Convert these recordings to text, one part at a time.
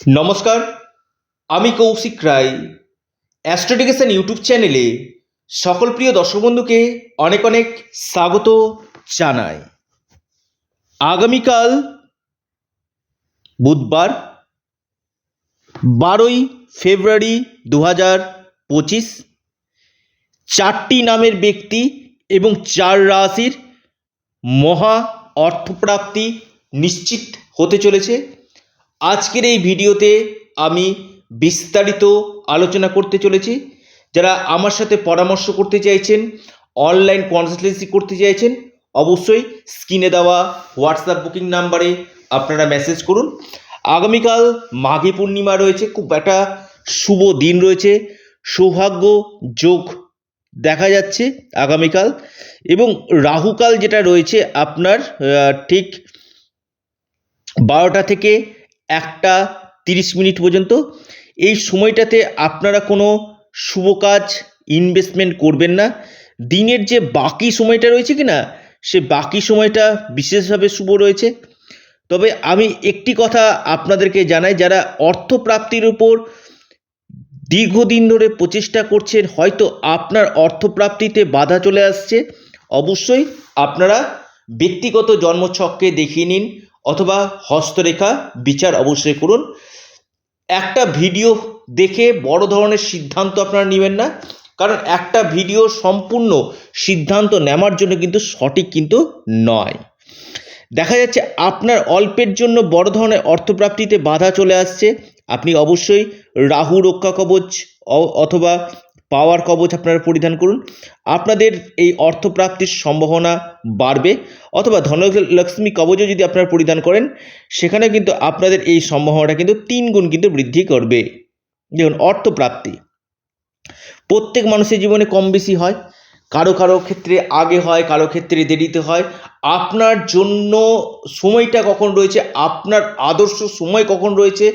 নমস্কার, আমি কৌশিক রায়। অ্যাস্ট্রোডিকেশন ইউটিউব চ্যানেলে সকল প্রিয় দর্শক বন্ধুকে অনেক অনেক স্বাগত জানাই। আগামীকাল বুধবার, বারোই ফেব্রুয়ারি দু হাজার পঁচিশ, চারটি নামের ব্যক্তি এবং চার রাশির মহা অর্থপ্রাপ্তি নিশ্চিত হতে চলেছে। আজকের এই ভিডিওতে আমি বিস্তারিত আলোচনা করতে চলেছি। যারা আমার সাথে পরামর্শ করতে চাইছেন, অনলাইন কনসালটেন্সি করতে চাইছেন, অবশ্যই স্ক্রিনে দেওয়া হোয়াটসঅ্যাপ বুকিং নাম্বারে আপনারা মেসেজ করুন। আগামীকাল মাঘী পূর্ণিমা রয়েছে, খুব একটা শুভ দিন রয়েছে, সৌভাগ্য যোগ দেখা যাচ্ছে আগামীকাল। এবং রাহুকাল যেটা রয়েছে আপনার ঠিক বারোটা থেকে একটা তিরিশ মিনিট পর্যন্ত। এই সময়টাতে আপনারা কোনো শুভ কাজ ইনভেস্টমেন্ট করবেন না। দিনের যে বাকি সময়টা রয়েছে কি না সে বাকি সময়টা বিশেষভাবে শুভ রয়েছে। তবে আমি একটি কথা আপনাদেরকে জানাই, যারা অর্থপ্রাপ্তির উপর দীর্ঘদিন ধরে প্রচেষ্টা করছেন, হয়তো আপনার অর্থপ্রাপ্তিতে বাধা চলে আসছে। অবশ্যই আপনারা ব্যক্তিগত জন্মছককে দেখিয়ে নিন অথবা হস্তরেখা বিচার অবশ্যই করুন। একটা ভিডিও দেখে বড় ধরনের সিদ্ধান্ত আপনারা নেবেন না, কারণ একটা ভিডিও সম্পূর্ণ সিদ্ধান্ত নেওয়ার জন্য কিন্তু সঠিক কিন্তু নয়। দেখা যাচ্ছে আপনার অল্পের জন্য বড় ধরনের অর্থপ্রাপ্তিতে বাধা চলে আসছে। আপনি অবশ্যই রাহু রক্ষা কবচ অথবা পাওয়ার কবচ আপনারা পরিধান করুন। আপনাদের এই অর্থপ্রাপ্তির সম্ভাবনা বাড়বে অথবা ধনলক্ষ্মী কবচও যদি আপনারা পরিধান করেন সেখানে কিন্তু আপনাদের এই সম্ভাবনাটা কিন্তু তিন গুণ কিন্তু বৃদ্ধি করবে। দেখুন, অর্থপ্রাপ্তি। প্রত্যেক মানুষের জীবনে কম বেশি হয়, কারও কারও ক্ষেত্রে আগে হয়, কারও ক্ষেত্রে দেরিতে হয়। আপনার জন্য সময়টা কখন রয়েছে, আপনার আদর্শ সময় কখন রয়েছে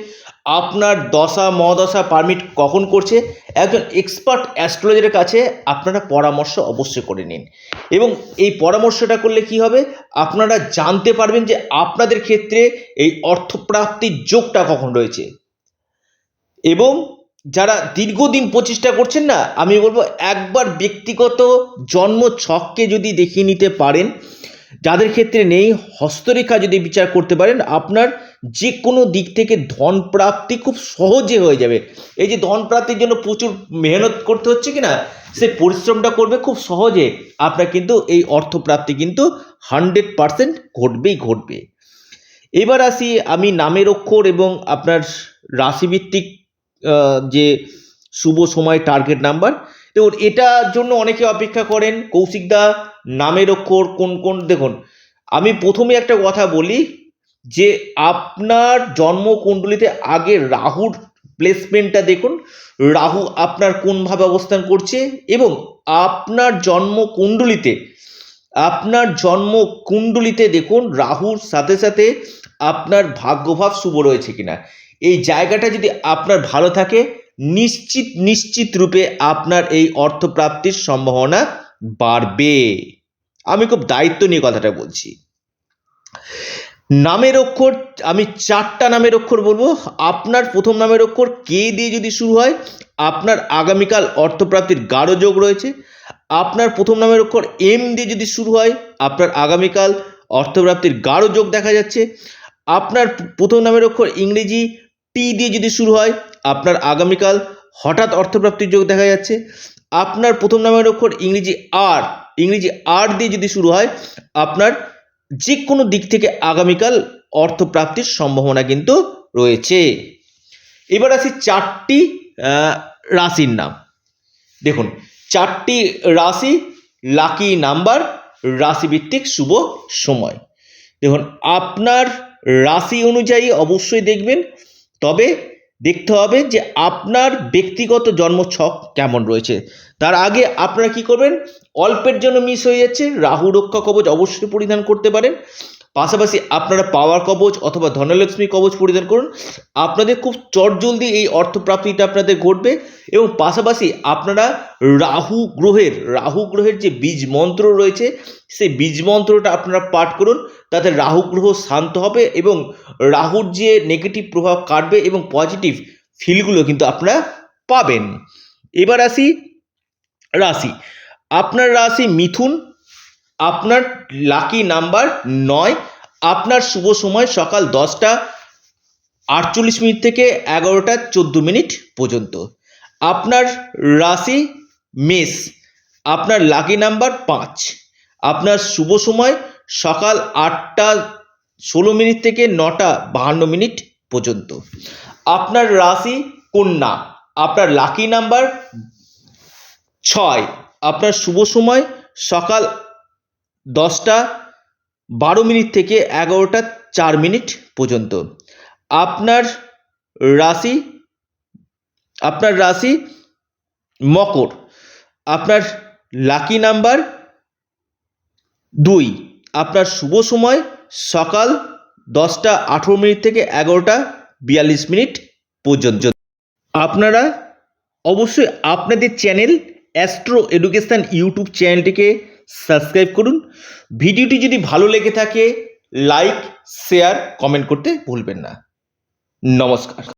আপনার দশা, মহাদশা পারমিট কখন করছে? একজন এক্সপার্ট অ্যাস্ট্রোলজারের কাছে আপনারা পরামর্শ অবশ্যই করে নিন। এবং এই পরামর্শটা করলে কি হবে? আপনারা জানতে পারবেন যে আপনাদের ক্ষেত্রে এই অর্থপ্রাপ্তির যোগটা কখন রয়েছে। এবং যারা দীর্ঘদিন প্রচেষ্টা করছেন না, আমি বলব একবার ব্যক্তিগত জন্ম ছককে যদি দেখিয়ে নিতে পারেন, যাদের ক্ষেত্রে নেই, হস্তরেখা যদি বিচার করতে পারেন, আপনার যে কোনো দিক থেকে ধন প্রাপ্তি খুব সহজে হয়ে যাবে। এই যে ধন প্রাপ্তির জন্য প্রচুর মেহনত করতে হচ্ছে কি না সে পরিশ্রমটা করবে খুব সহজে। আপনার কিন্তু এই অর্থপ্রাপ্তি কিন্তু হান্ড্রেড পারসেন্ট ঘটবেই ঘটবে। এবার আসি আমি নামের অক্ষর এবং আপনার রাশিভিত্তিক যে শুভ সময় টার্গেট নাম্বার দেখুন, এটার জন্য অনেকে অপেক্ষা করেন কৌশিকদা নামের অক্ষর কোন কোন, দেখুন, আমি প্রথমে একটা কথা বলি যে আপনার জন্মকুণ্ডলিতে আগে রাহুর প্লেসমেন্টটা দেখুন। রাহু আপনার কোনভাবে অবস্থান করছে এবং আপনার জন্মকুণ্ডলিতে, আপনার জন্ম কুণ্ডলিতে দেখুন, রাহুর সাথে সাথে আপনার ভাগ্যভাব শুভ রয়েছে কিনা। এই জায়গাটা যদি আপনার ভালো থাকে, নিশ্চিত নিশ্চিত রূপে আপনার এই অর্থপ্রাপ্তির সম্ভাবনা বাড়বে। আমি খুব দায়িত্ব নিয়ে কথাটা বলছি। নামের অক্ষর, আমি চারটা নামের অক্ষর বলব। আপনার প্রথম নামের অক্ষর কে দিয়ে যদি শুরু হয়, আপনার আগামীকাল অর্থপ্রাপ্তির গাঢ় যোগ রয়েছে। আপনার প্রথম নামের অক্ষর এম দিয়ে যদি শুরু হয়, আপনার আগামীকাল অর্থপ্রাপ্তির গাঢ় যোগ দেখা যাচ্ছে। আপনার প্রথম নামের অক্ষর ইংরেজি টি দিয়ে যদি শুরু হয়, আপনার আগামীকাল হঠাৎ অর্থপ্রাপ্তির যোগ দেখা যাচ্ছে। আপনার প্রথম নামের অক্ষর ইংরেজি আর ইংরেজি আর দিয়ে যদি শুরু হয়, আপনার যে কোনো দিক থেকে আগামীকাল অর্থপ্রাপ্তির সম্ভাবনা কিন্তু রয়েছে। এবার আসি চারটি রাশির নাম। দেখুন, চারটি রাশি লাকি নাম্বার রাশিভিত্তিক শুভ সময়। দেখুন, আপনার রাশি অনুযায়ী অবশ্যই দেখবেন, তবে দেখতে হবে যে আপনার ব্যক্তিগত জন্মছক কেমন রয়েছে। তার আগে আপনারা কি করবেন? অল্পের জন্য মিস হয়ে যাচ্ছে। রাহু রক্ষা কবচ অবশ্যই পরিধান করতে পারেন। পাশাপাশি আপনারা পাওয়ার কবচ অথবা ধনলক্ষ্মী কবচ পরিধান করুন। আপনাদের খুব চটজলদি এই অর্থপ্রাপ্তিটা আপনাদের ঘটবে এবং পাশাপাশি আপনারা রাহু গ্রহের রাহু গ্রহের যে বীজ মন্ত্র রয়েছে, সেই বীজ মন্ত্রটা আপনারা পাঠ করুন। তাতে রাহু গ্রহ শান্ত হবে এবং রাহুর যে নেগেটিভ প্রভাব কাটবে এবং পজিটিভ ফিলগুলো কিন্তু আপনারা পাবেন। এবার আসি রাশি। আপনার রাশি মিথুন আপনার লাকি নাম্বার নয়। আপনার শুভ সময় সকাল দশটা আটচল্লিশ মিনিট থেকে এগারোটা চোদ্দ মিনিট পর্যন্ত। আপনার রাশি মেষ, আপনার লাকি নাম্বার পাঁচ। আপনার শুভ সময় সকাল আটটা ষোলো মিনিট থেকে নটা বাহান্ন মিনিট পর্যন্ত। আপনার রাশি কন্যা, আপনার লাকি নাম্বার ছয়। আপনার শুভ সময় সকাল দশটা বারো মিনিট থেকে এগারোটা চার মিনিট পর্যন্ত। আপনার রাশি আপনার রাশি মকর, আপনার লাকি নাম্বার দুই। আপনার শুভ সময় সকাল দশটা আঠেরো মিনিট থেকে এগারোটা বিয়াল্লিশ মিনিট পর্যন্ত। আপনারা অবশ্যই আপনাদের চ্যানেল অ্যাস্ট্রো এডুকেশান ইউটিউব চ্যানেলটিকে সাবস্ক্রাইব করুন। ভিডিওটি যদি ভালো লেগে থাকে লাইক শেয়ার কমেন্ট করতে ভুলবেন না। নমস্কার।